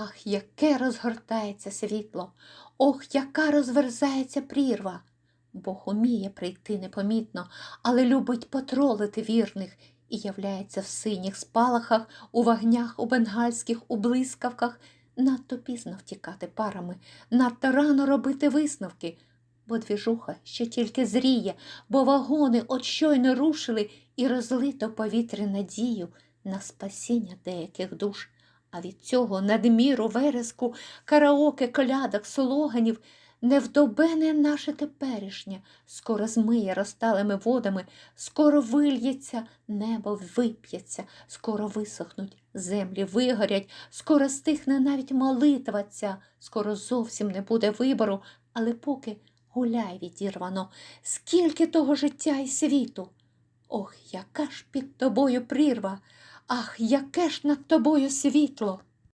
Ах, яке розгортається світло, ох, яка розверзається прірва. Бог уміє прийти непомітно, але любить потролити вірних і являється в синіх спалахах, у вогнях, у бенгальських, у блискавках. Надто пізно втікати парами, надто рано робити висновки, бо двіжуха ще тільки зріє, бо вагони от щойно рушили і розлито повітря надію на спасіння деяких душ. А від цього надміру вереску, караоке, колядок, слоганів невдобене наше теперішнє, скоро змиє розталими водами, скоро вильється, небо вип'ється, скоро висохнуть, землі вигорять, скоро стихне навіть молитва ця, скоро зовсім не буде вибору, але поки гуляй відірвано, скільки того життя і світу. Ох, яка ж під тобою прірва, ах, яке ж над тобою світло.